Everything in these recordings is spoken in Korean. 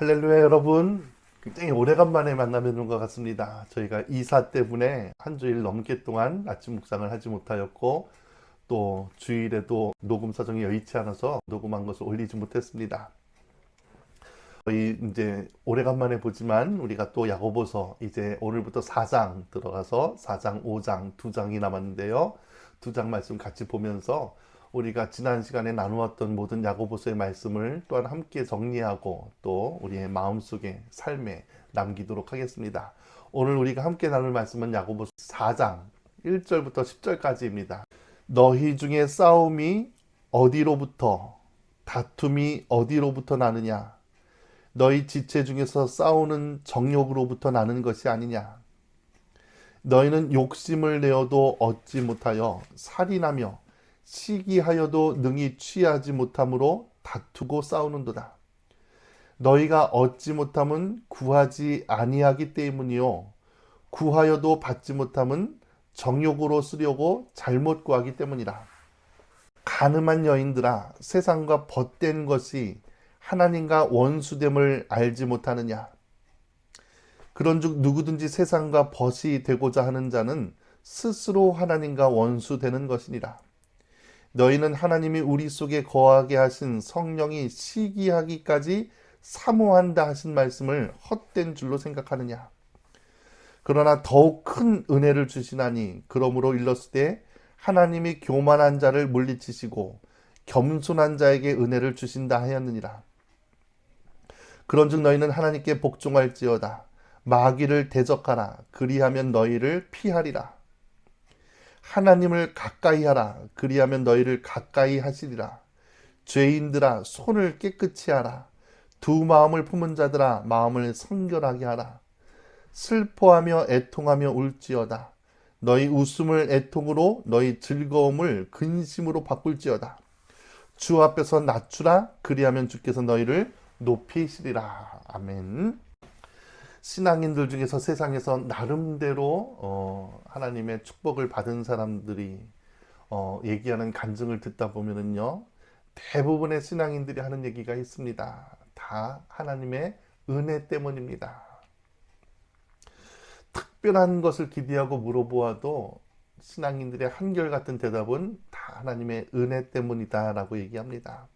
할렐루야 여러분 굉장히 오래간만에 만나뵙는 것 같습니다. 저희가 이사 때문에 한 주일 넘게 동안 아침 묵상을 하지 못하였고 또 주일에도 녹음 사정이 여의치 않아서 녹음한 것을 올리지 못했습니다. 저희 이제 오래간만에 보지만 우리가 또 야고보서 이제 오늘부터 4장 들어가서 4장, 5장 두 장이 남았는데요. 두 장 말씀 같이 보면서 우리가 지난 시간에 나누었던 모든 야고보서의 말씀을 또한 함께 정리하고 또 우리의 마음속에 삶에 남기도록 하겠습니다. 오늘 우리가 함께 나눌 말씀은 야고보서 4장 1절부터 10절까지입니다. 너희 중에 싸움이 어디로부터 다툼이 어디로부터 나느냐 너희 지체 중에서 싸우는 정욕으로부터 나는 것이 아니냐 너희는 욕심을 내어도 얻지 못하여 살인하며 시기하여도 능히 취하지 못함으로 다투고 싸우는도다. 너희가 얻지 못함은 구하지 아니하기 때문이요 구하여도 받지 못함은 정욕으로 쓰려고 잘못 구하기 때문이라. 가늠한 여인들아 세상과 벗된 것이 하나님과 원수됨을 알지 못하느냐 그런즉 누구든지 세상과 벗이 되고자 하는 자는 스스로 하나님과 원수되는 것이니라. 너희는 하나님이 우리 속에 거하게 하신 성령이 시기하기까지 사모한다 하신 말씀을 헛된 줄로 생각하느냐. 그러나 더욱 큰 은혜를 주시나니 그러므로 일렀을 때 하나님이 교만한 자를 물리치시고 겸손한 자에게 은혜를 주신다 하였느니라. 그런즉 너희는 하나님께 복종할지어다. 마귀를 대적하라. 그리하면 너희를 피하리라. 하나님을 가까이 하라. 그리하면 너희를 가까이 하시리라. 죄인들아 손을 깨끗이 하라. 두 마음을 품은 자들아 마음을 성결하게 하라. 슬퍼하며 애통하며 울지어다. 너희 웃음을 애통으로 너희 즐거움을 근심으로 바꿀지어다. 주 앞에서 낮추라. 그리하면 주께서 너희를 높이시리라. 아멘. 신앙인들 중에서 세상에서 나름대로 어, 하나님의 축복을 받은 사람들이 어, 얘기하는 간증을 듣다 보면은요 대부분의 신앙인들이 하는 얘기가 있습니다. 다 하나님의 은혜 때문입니다. 특별한 것을 기대하고 물어보아도 신앙인들의 한결같은 대답은 다 하나님의 은혜 때문이다라고 얘기합니다.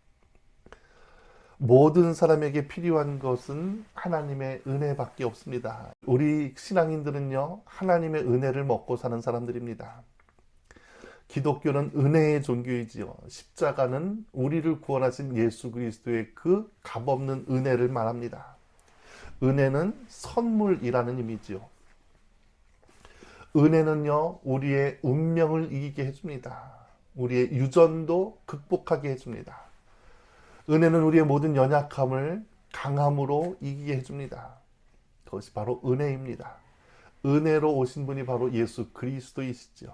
모든 사람에게 필요한 것은 하나님의 은혜밖에 없습니다. 우리 신앙인들은요, 하나님의 은혜를 먹고 사는 사람들입니다. 기독교는 은혜의 종교이지요. 십자가는 우리를 구원하신 예수 그리스도의 그 값없는 은혜를 말합니다. 은혜는 선물이라는 의미지요. 은혜는요, 우리의 운명을 이기게 해줍니다. 우리의 유전도 극복하게 해줍니다. 은혜는 우리의 모든 연약함을 강함으로 이기게 해줍니다. 그것이 바로 은혜입니다. 은혜로 오신 분이 바로 예수 그리스도이시죠.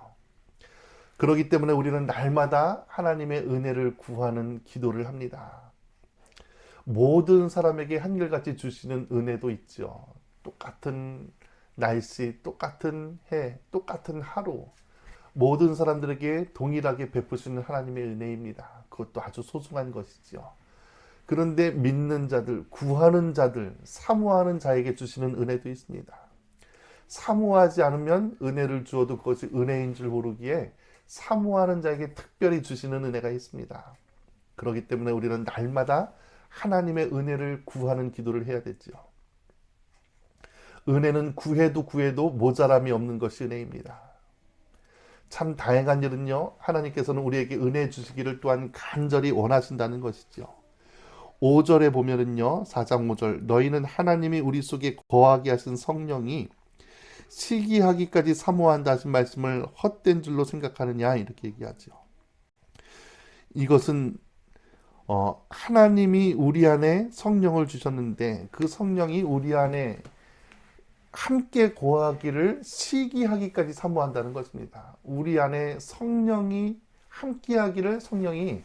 그렇기 때문에 우리는 날마다 하나님의 은혜를 구하는 기도를 합니다. 모든 사람에게 한결같이 주시는 은혜도 있죠. 똑같은 날씨, 똑같은 해, 똑같은 하루. 모든 사람들에게 동일하게 베푸시는 하나님의 은혜입니다. 그것도 아주 소중한 것이죠. 그런데 믿는 자들, 구하는 자들, 사모하는 자에게 주시는 은혜도 있습니다. 사모하지 않으면 은혜를 주어도 그것이 은혜인 줄 모르기에 사모하는 자에게 특별히 주시는 은혜가 있습니다. 그렇기 때문에 우리는 날마다 하나님의 은혜를 구하는 기도를 해야 되죠. 은혜는 구해도 구해도 모자람이 없는 것이 은혜입니다. 참 다양한 일은요, 하나님께서는 우리에게 은혜 주시기를 또한 간절히 원하신다는 것이죠. 5절에 보면은요. 4장 5절 너희는 하나님이 우리 속에 거하게 하신 성령이 시기하기까지 사모한다 하신 말씀을 헛된 줄로 생각하느냐 이렇게 얘기하죠. 이것은 어, 하나님이 우리 안에 성령을 주셨는데 그 성령이 우리 안에 함께 거하기를 시기하기까지 사모한다는 것입니다. 우리 안에 성령이 함께하기를 성령이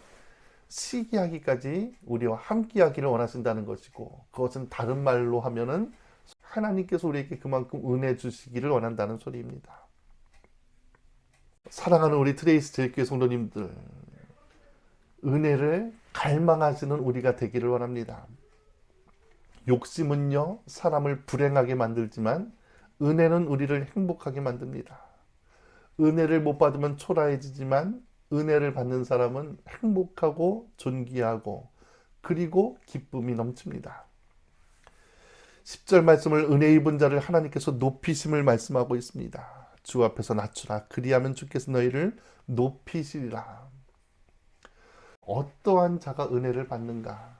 시기하기까지 우리와 함께하기를 원하신다는 것이고 그것은 다른 말로 하면은 하나님께서 우리에게 그만큼 은혜 주시기를 원한다는 소리입니다. 사랑하는 우리 트레이스 제일교회 성도님들 은혜를 갈망하시는 우리가 되기를 원합니다. 욕심은요, 사람을 불행하게 만들지만 은혜는 우리를 행복하게 만듭니다. 은혜를 못 받으면 초라해지지만 은혜를 받는 사람은 행복하고 존귀하고 그리고 기쁨이 넘칩니다. 10절 말씀을 은혜 입은 자를 하나님께서 높이심을 말씀하고 있습니다. 주 앞에서 낮추라. 그리하면 주께서 너희를 높이시리라. 어떠한 자가 은혜를 받는가?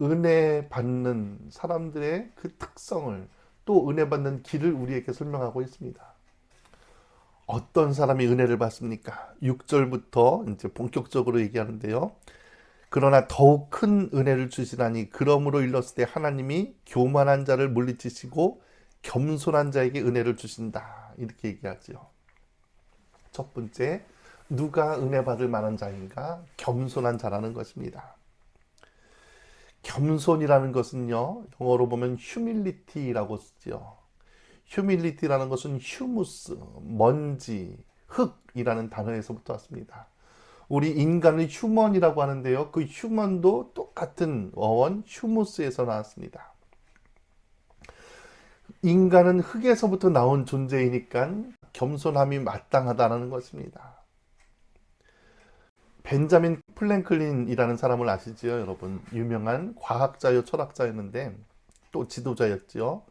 은혜 받는 사람들의 그 특성을 또 은혜 받는 길을 우리에게 설명하고 있습니다. 어떤 사람이 은혜를 받습니까? 6절부터 이제 본격적으로 얘기하는데요. 그러나 더욱 큰 은혜를 주시나니 그러므로 일렀을 때 하나님이 교만한 자를 물리치시고 겸손한 자에게 은혜를 주신다. 이렇게 얘기하지요. 첫 번째, 누가 은혜 받을 만한 자인가? 겸손한 자라는 것입니다. 겸손이라는 것은요, 영어로 보면 humility라고 쓰죠. humility라는 것은 humus, 먼지, 흙이라는 단어에서부터 왔습니다. 우리 인간을 휴먼이라고 하는데요. 그 휴먼도 똑같은 어원 휴무스에서 나왔습니다. 인간은 흙에서부터 나온 존재이니까 겸손함이 마땅하다는 것입니다. 벤자민 플랭클린이라는 사람을 아시지요, 여러분? 유명한 과학자요, 철학자였는데 또 지도자였지요.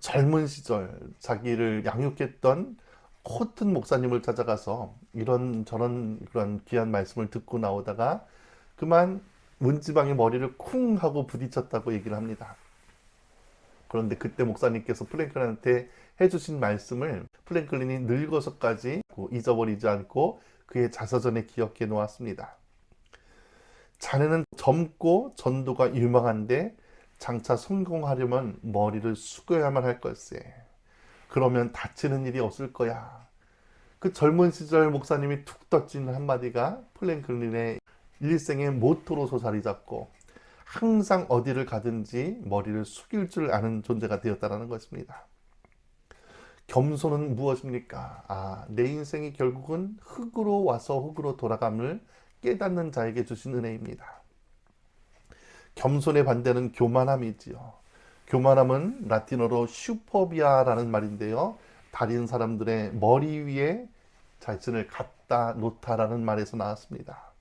젊은 시절 자기를 양육했던 코튼 목사님을 찾아가서 이런 저런 그런 귀한 말씀을 듣고 나오다가 그만 문지방에 머리를 쿵 하고 부딪혔다고 얘기를 합니다. 그런데 그때 목사님께서 플랭클린한테 해주신 말씀을 플랭클린이 늙어서까지 잊어버리지 않고 그의 자서전에 기억해 놓았습니다. 자네는 젊고 전도가 유망한데 장차 성공하려면 머리를 숙여야만 할 걸세. 그러면 다치는 일이 없을 거야. 그 젊은 시절 목사님이 툭 던진 한마디가 플랭클린의 일생의 모토로서 자리 잡고 항상 어디를 가든지 머리를 숙일 줄 아는 존재가 되었다는 것입니다. 겸손은 무엇입니까? 아, 내 인생이 결국은 흙으로 와서 흙으로 돌아감을 깨닫는 자에게 주신 은혜입니다. 겸손의 반대는 교만함이지요. 교만함은 라틴어로 슈퍼비아라는 말인데요. 다른 사람들의 머리 위에 자신을 갖다 놓다라는 말에서 나왔습니다.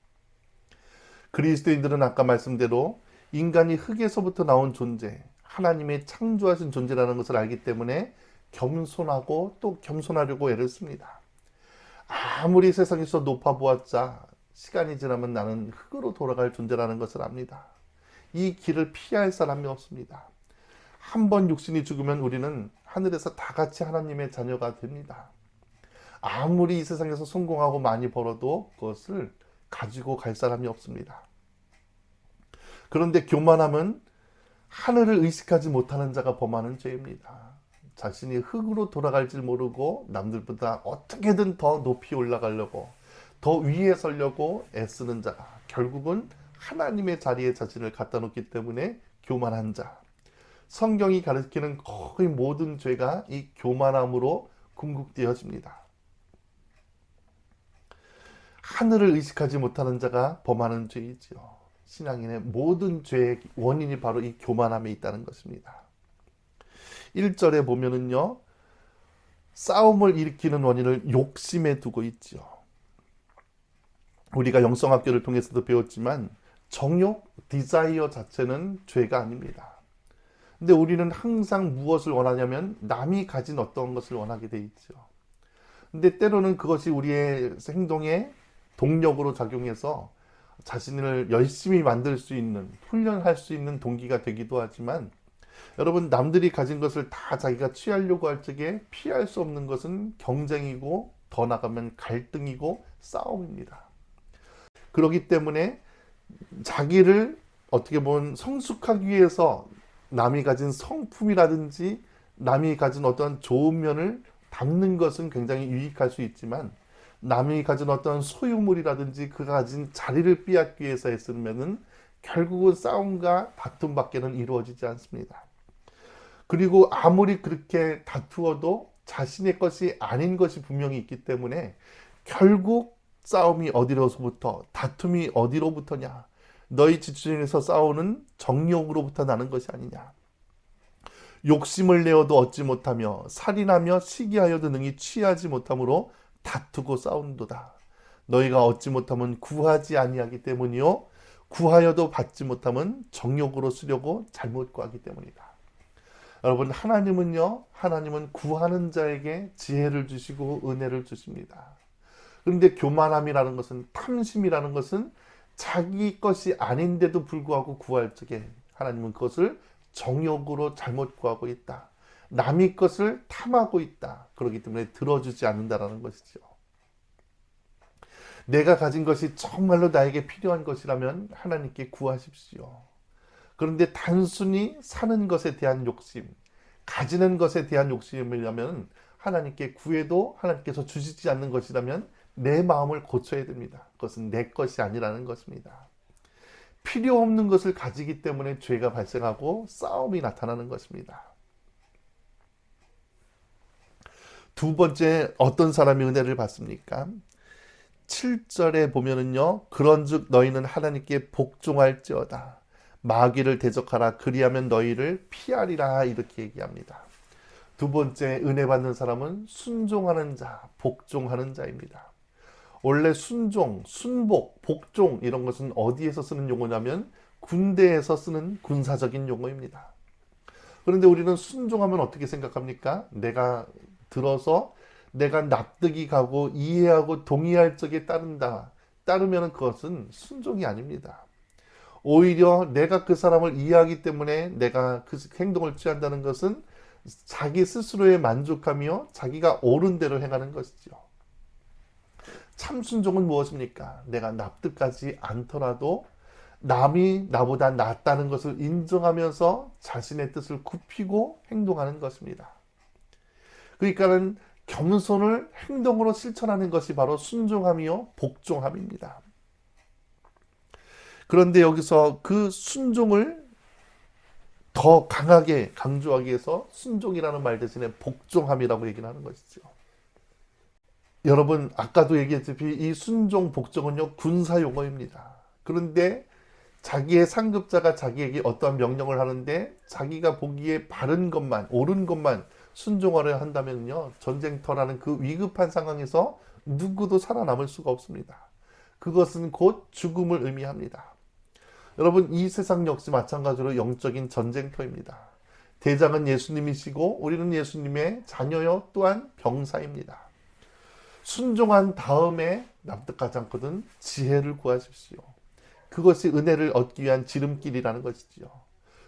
그리스도인들은 아까 말씀대로 인간이 흙에서부터 나온 존재, 하나님의 창조하신 존재라는 것을 알기 때문에 겸손하고 또 겸손하려고 애를 씁니다. 아무리 세상에서 높아 보았자 시간이 지나면 나는 흙으로 돌아갈 존재라는 것을 압니다. 이 길을 피할 사람이 없습니다. 한 번 육신이 죽으면 우리는 하늘에서 다 같이 하나님의 자녀가 됩니다. 아무리 이 세상에서 성공하고 많이 벌어도 그것을 가지고 갈 사람이 없습니다. 그런데 교만함은 하늘을 의식하지 못하는 자가 범하는 죄입니다. 자신이 흙으로 돌아갈 줄 모르고 남들보다 어떻게든 더 높이 올라가려고 더 위에 서려고 애쓰는 자가 결국은 하나님의 자리에 자신을 갖다 놓기 때문에 교만한 자. 성경이 가르치는 거의 모든 죄가 이 교만함으로 궁극되어집니다. 하늘을 의식하지 못하는 자가 범하는 죄이지요. 신앙인의 모든 죄의 원인이 바로 이 교만함에 있다는 것입니다. 1절에 보면은요, 싸움을 일으키는 원인을 욕심에 두고 있지요. 우리가 영성학교를 통해서도 배웠지만 정욕, 디자이어 자체는 죄가 아닙니다. 근데 우리는 항상 무엇을 원하냐면 남이 가진 어떤 것을 원하게 돼 있죠. 근데 때로는 그것이 우리의 행동에 동력으로 작용해서 자신을 열심히 만들 수 있는, 훈련할 수 있는 동기가 되기도 하지만 여러분 남들이 가진 것을 다 자기가 취하려고 할 적에 피할 수 없는 것은 경쟁이고 더 나가면 갈등이고 싸움입니다. 그렇기 때문에 자기를 어떻게 보면 성숙하기 위해서 남이 가진 성품이라든지 남이 가진 어떤 좋은 면을 담는 것은 굉장히 유익할 수 있지만 남이 가진 어떤 소유물이라든지 그가 가진 자리를 빼앗기 위해서 했으면은 결국은 싸움과 다툼밖에는 이루어지지 않습니다. 그리고 아무리 그렇게 다투어도 자신의 것이 아닌 것이 분명히 있기 때문에 결국 싸움이 어디로서부터 다툼이 어디로부터냐 너희 지중에서 싸우는 정욕으로부터 나는 것이 아니냐 욕심을 내어도 얻지 못하며 살인하며 시기하여도 능히 취하지 못함으로 다투고 싸운도다. 너희가 얻지 못하면 구하지 아니하기 때문이요 구하여도 받지 못하면 정욕으로 쓰려고 잘못 구하기 때문이다. 여러분 하나님은요 하나님은 구하는 자에게 지혜를 주시고 은혜를 주십니다. 그런데 교만함이라는 것은 탐심이라는 것은 자기 것이 아닌데도 불구하고 구할 적에 하나님은 그것을 정욕으로 잘못 구하고 있다. 남의 것을 탐하고 있다. 그렇기 때문에 들어주지 않는다라는 것이죠. 내가 가진 것이 정말로 나에게 필요한 것이라면 하나님께 구하십시오. 그런데 단순히 사는 것에 대한 욕심, 가지는 것에 대한 욕심이라면 하나님께 구해도 하나님께서 주시지 않는 것이라면 내 마음을 고쳐야 됩니다. 그것은 내 것이 아니라는 것입니다. 필요 없는 것을 가지기 때문에 죄가 발생하고 싸움이 나타나는 것입니다. 두 번째 어떤 사람이 은혜를 받습니까? 7절에 보면은요. 그런즉 너희는 하나님께 복종할지어다. 마귀를 대적하라 그리하면 너희를 피하리라 이렇게 얘기합니다. 두 번째 은혜 받는 사람은 순종하는 자, 복종하는 자입니다. 원래 순종, 순복, 복종 이런 것은 어디에서 쓰는 용어냐면 군대에서 쓰는 군사적인 용어입니다. 그런데 우리는 순종하면 어떻게 생각합니까? 내가 들어서 내가 납득이 가고 이해하고 동의할 적에 따른다. 따르면 그것은 순종이 아닙니다. 오히려 내가 그 사람을 이해하기 때문에 내가 그 행동을 취한다는 것은 자기 스스로에 만족하며 자기가 옳은 대로 행하는 것이죠. 참 순종은 무엇입니까? 내가 납득하지 않더라도 남이 나보다 낫다는 것을 인정하면서 자신의 뜻을 굽히고 행동하는 것입니다. 그러니까는 겸손을 행동으로 실천하는 것이 바로 순종함이요 복종함입니다. 그런데 여기서 그 순종을 더 강하게 강조하기 위해서 순종이라는 말 대신에 복종함이라고 얘기를 하는 것이죠. 여러분 아까도 얘기했듯이 이 순종 복종은요 군사 용어입니다. 그런데 자기의 상급자가 자기에게 어떠한 명령을 하는데 자기가 보기에 바른 것만 옳은 것만 순종하려 한다면요 전쟁터라는 그 위급한 상황에서 누구도 살아남을 수가 없습니다. 그것은 곧 죽음을 의미합니다. 여러분 이 세상 역시 마찬가지로 영적인 전쟁터입니다. 대장은 예수님이시고 우리는 예수님의 자녀요 또한 병사입니다. 순종한 다음에 납득하지 않거든 지혜를 구하십시오. 그것이 은혜를 얻기 위한 지름길이라는 것이지요.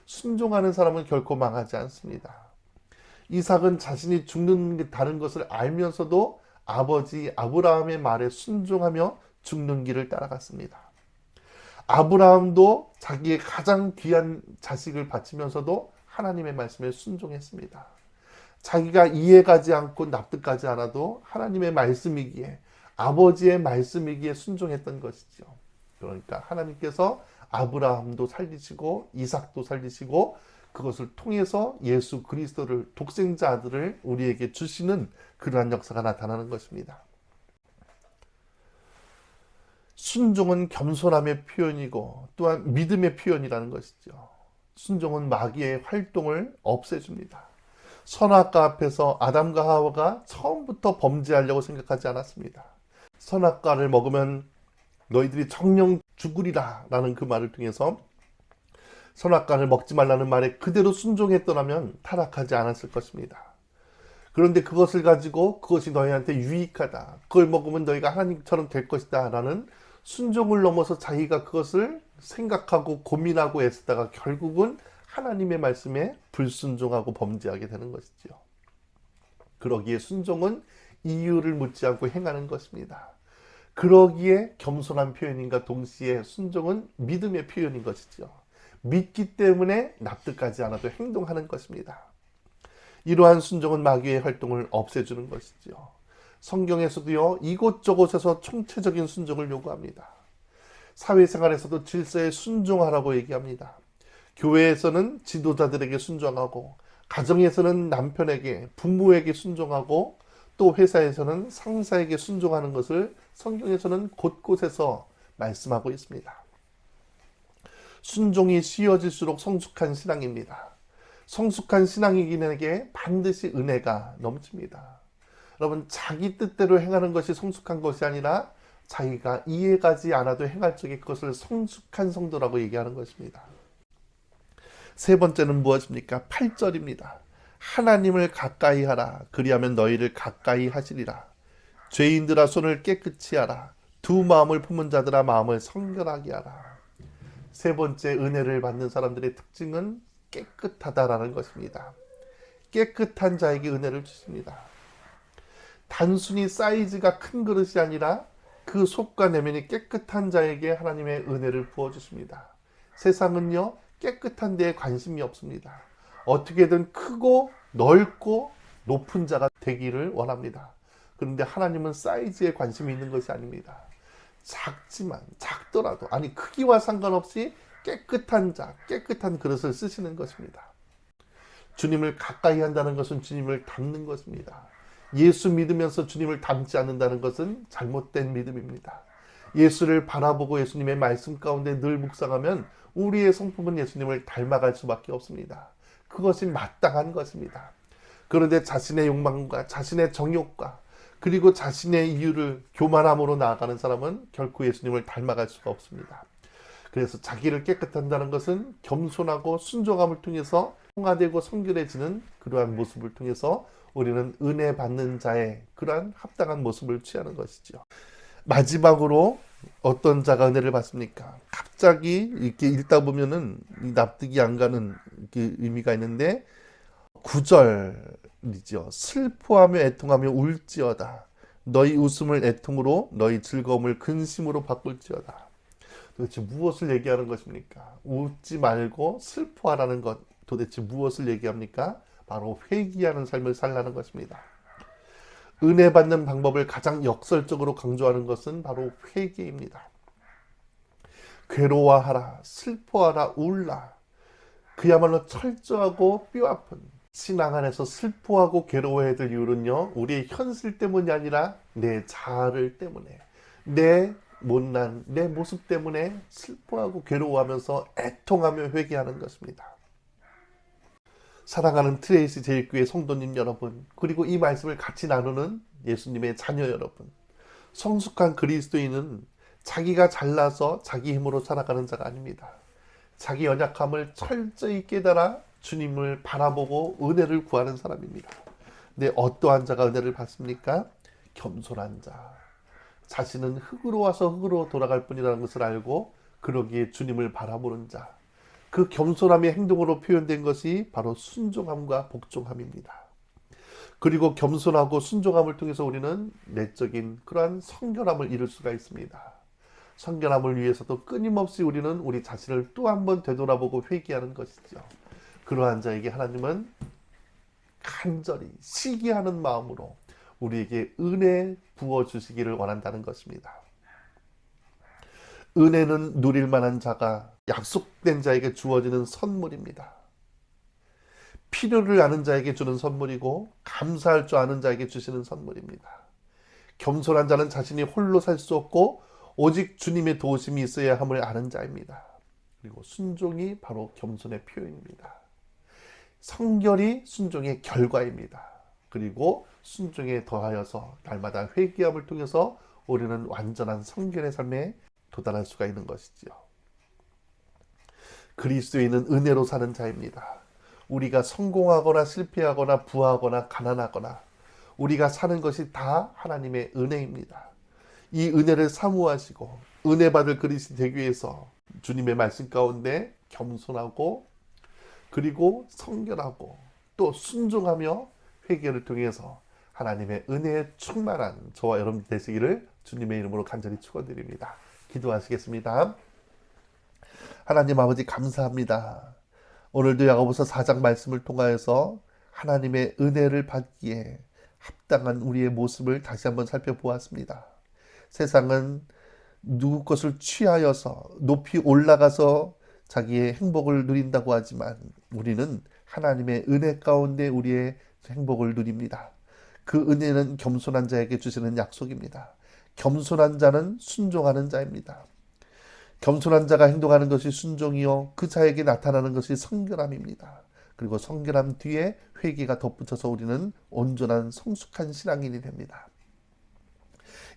순종하는 사람은 결코 망하지 않습니다. 이삭은 자신이 죽는 다른 것을 알면서도 아버지 아브라함의 말에 순종하며 죽는 길을 따라갔습니다. 아브라함도 자기의 가장 귀한 자식을 바치면서도 하나님의 말씀에 순종했습니다. 자기가 이해가지 않고 납득하지 않아도 하나님의 말씀이기에 아버지의 말씀이기에 순종했던 것이죠. 그러니까 하나님께서 아브라함도 살리시고 이삭도 살리시고 그것을 통해서 예수 그리스도를 독생자 아들을 우리에게 주시는 그러한 역사가 나타나는 것입니다. 순종은 겸손함의 표현이고 또한 믿음의 표현이라는 것이죠. 순종은 마귀의 활동을 없애줍니다. 선악과 앞에서 아담과 하와가 처음부터 범죄하려고 생각하지 않았습니다. 선악과를 먹으면 너희들이 정령 죽으리라 라는 그 말을 통해서 선악과를 먹지 말라는 말에 그대로 순종했더라면 타락하지 않았을 것입니다. 그런데 그것을 가지고 그것이 너희한테 유익하다. 그걸 먹으면 너희가 하나님처럼 될 것이다. 라는 순종을 넘어서 자기가 그것을 생각하고 고민하고 애쓰다가 결국은 하나님의 말씀에 불순종하고 범죄하게 되는 것이지요. 그러기에 순종은 이유를 묻지 않고 행하는 것입니다. 그러기에 겸손한 표현인가 동시에 순종은 믿음의 표현인 것이죠. 믿기 때문에 납득하지 않아도 행동하는 것입니다. 이러한 순종은 마귀의 활동을 없애주는 것이죠. 성경에서도요, 이곳저곳에서 총체적인 순종을 요구합니다. 사회생활에서도 질서에 순종하라고 얘기합니다. 교회에서는 지도자들에게 순종하고 가정에서는 남편에게 부모에게 순종하고 또 회사에서는 상사에게 순종하는 것을 성경에서는 곳곳에서 말씀하고 있습니다. 순종이 쉬워질수록 성숙한 신앙입니다. 성숙한 신앙인에게 반드시 은혜가 넘칩니다. 여러분 자기 뜻대로 행하는 것이 성숙한 것이 아니라 자기가 이해가지 않아도 행할 적의 그것을 성숙한 성도라고 얘기하는 것입니다. 세 번째는 무엇입니까? 8절입니다. 하나님을 가까이 하라. 그리하면 너희를 가까이 하시리라. 죄인들아 손을 깨끗이 하라. 두 마음을 품은 자들아 마음을 성결하게 하라. 세 번째 은혜를 받는 사람들의 특징은 깨끗하다라는 것입니다. 깨끗한 자에게 은혜를 주십니다. 단순히 사이즈가 큰 그릇이 아니라 그 속과 내면이 깨끗한 자에게 하나님의 은혜를 부어 주십니다. 세상은요 깨끗한 데에 관심이 없습니다. 어떻게든 크고 넓고 높은 자가 되기를 원합니다. 그런데 하나님은 사이즈에 관심이 있는 것이 아닙니다. 작지만 작더라도 아니 크기와 상관없이 깨끗한 자, 깨끗한 그릇을 쓰시는 것입니다. 주님을 가까이 한다는 것은 주님을 닮는 것입니다. 예수 믿으면서 주님을 닮지 않는다는 것은 잘못된 믿음입니다. 예수를 바라보고 예수님의 말씀 가운데 늘 묵상하면 우리의 성품은 예수님을 닮아갈 수밖에 없습니다. 그것이 마땅한 것입니다. 그런데 자신의 욕망과 자신의 정욕과 그리고 자신의 이유를 교만함으로 나아가는 사람은 결코 예수님을 닮아갈 수가 없습니다. 그래서 자기를 깨끗한다는 것은 겸손하고 순종함을 통해서 통화되고 성결해지는 그러한 모습을 통해서 우리는 은혜 받는 자의 그러한 합당한 모습을 취하는 것이죠. 마지막으로 어떤 자가 은혜를 받습니까? 갑자기 이렇게 읽다 보면은 납득이 안 가는 의미가 있는데 구절이죠. 슬퍼하며 애통하며 울지어다. 너희 웃음을 애통으로 너희 즐거움을 근심으로 바꿀지어다. 도대체 무엇을 얘기하는 것입니까? 웃지 말고 슬퍼하라는 것 도대체 무엇을 얘기합니까? 바로 회개하는 삶을 살라는 것입니다. 은혜 받는 방법을 가장 역설적으로 강조하는 것은 바로 회개입니다. 괴로워하라, 슬퍼하라, 울라. 그야말로 철저하고 뼈아픈 신앙 안에서 슬퍼하고 괴로워해야 될 이유는요, 우리의 현실 때문이 아니라 내 자아를 때문에, 내 못난 내 모습 때문에 슬퍼하고 괴로워하면서 애통하며 회개하는 것입니다. 사랑하는 트레이스 제일교회 성도님 여러분, 그리고 이 말씀을 같이 나누는 예수님의 자녀 여러분, 성숙한 그리스도인은 자기가 잘나서 자기 힘으로 살아가는 자가 아닙니다. 자기 연약함을 철저히 깨달아 주님을 바라보고 은혜를 구하는 사람입니다. 근데 어떠한 자가 은혜를 받습니까? 겸손한 자. 자신은 흙으로 와서 흙으로 돌아갈 뿐이라는 것을 알고 그러기에 주님을 바라보는 자. 그 겸손함의 행동으로 표현된 것이 바로 순종함과 복종함입니다. 그리고 겸손하고 순종함을 통해서 우리는 내적인 그러한 성결함을 이룰 수가 있습니다. 성결함을 위해서도 끊임없이 우리는 우리 자신을 또 한 번 되돌아보고 회개하는 것이죠. 그러한 자에게 하나님은 간절히 시기하는 마음으로 우리에게 은혜 부어 주시기를 원한다는 것입니다. 은혜는 누릴 만한 자가 약속된 자에게 주어지는 선물입니다. 필요를 아는 자에게 주는 선물이고 감사할 줄 아는 자에게 주시는 선물입니다. 겸손한 자는 자신이 홀로 살 수 없고 오직 주님의 도우심이 있어야 함을 아는 자입니다. 그리고 순종이 바로 겸손의 표현입니다. 성결이 순종의 결과입니다. 그리고 순종에 더하여서 날마다 회개함을 통해서 우리는 완전한 성결의 삶에 도달할 수가 있는 것이지요. 그리스도인은 은혜로 사는 자입니다. 우리가 성공하거나 실패하거나 부하거나 가난하거나 우리가 사는 것이 다 하나님의 은혜입니다. 이 은혜를 사모하시고 은혜 받을 그리스도 되기 위해서 주님의 말씀 가운데 겸손하고 그리고 성결하고 또 순종하며 회개를 통해서 하나님의 은혜에 충만한 저와 여러분 되시기를 주님의 이름으로 간절히 축원드립니다. 기도하시겠습니다. 하나님 아버지 감사합니다. 오늘도 야고보서 4장 말씀을 통하여서 하나님의 은혜를 받기에 합당한 우리의 모습을 다시 한번 살펴보았습니다. 세상은 누구 것을 취하여서 높이 올라가서 자기의 행복을 누린다고 하지만 우리는 하나님의 은혜 가운데 우리의 행복을 누립니다. 그 은혜는 겸손한 자에게 주시는 약속입니다. 겸손한 자는 순종하는 자입니다. 겸손한 자가 행동하는 것이 순종이요 그 자에게 나타나는 것이 성결함입니다. 그리고 성결함 뒤에 회개가 덧붙여서 우리는 온전한 성숙한 신앙인이 됩니다.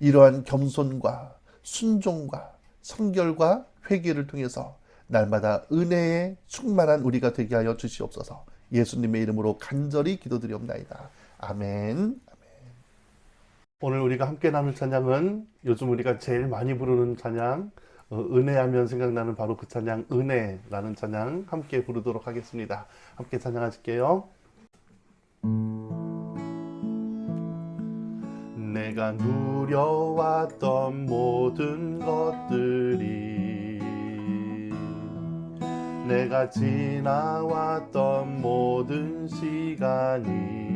이러한 겸손과 순종과 성결과 회개를 통해서 날마다 은혜에 충만한 우리가 되게 하여 주시옵소서. 예수님의 이름으로 간절히 기도드리옵나이다. 아멘. 오늘 우리가 함께 나눌 찬양은 요즘 우리가 제일 많이 부르는 찬양, 어, 은혜하면 생각나는 바로 그 찬양, 은혜라는 찬양 함께 부르도록 하겠습니다. 함께 찬양하실게요. 내가 누려왔던 모든 것들이 내가 지나왔던 모든 시간이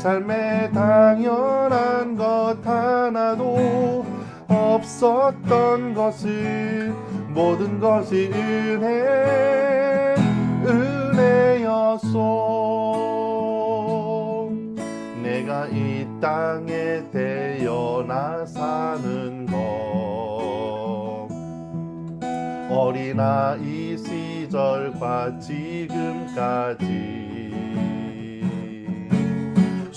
삶에 당연한 것 하나도 없었던 것을 모든 것이 은혜 은혜였소. 내가 이 땅에 태어나 사는 것. 어린아이 시절과 지금까지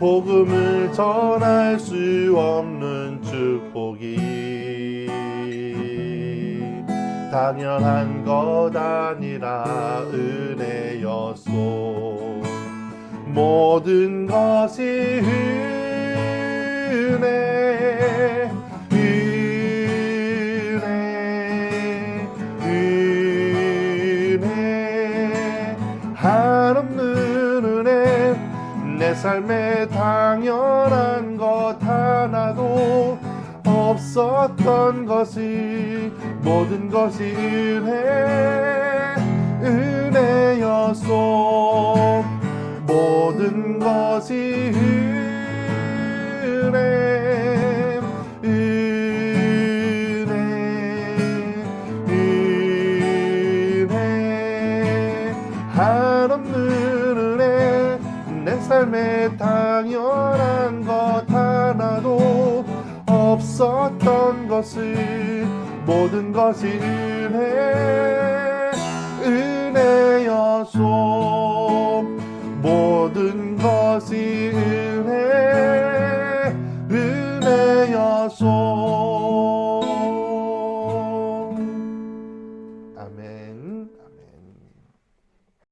복음을 전할 수 없는 축복이 당연한 것 아니라 은혜였소. 모든 것이 은혜 삶에 당연한 것 하나도 없었던 것이 모든 것이 은혜 은혜였소. 모든 것이 은혜 없었던 것을 모든 것이 은혜 은혜였소. 모든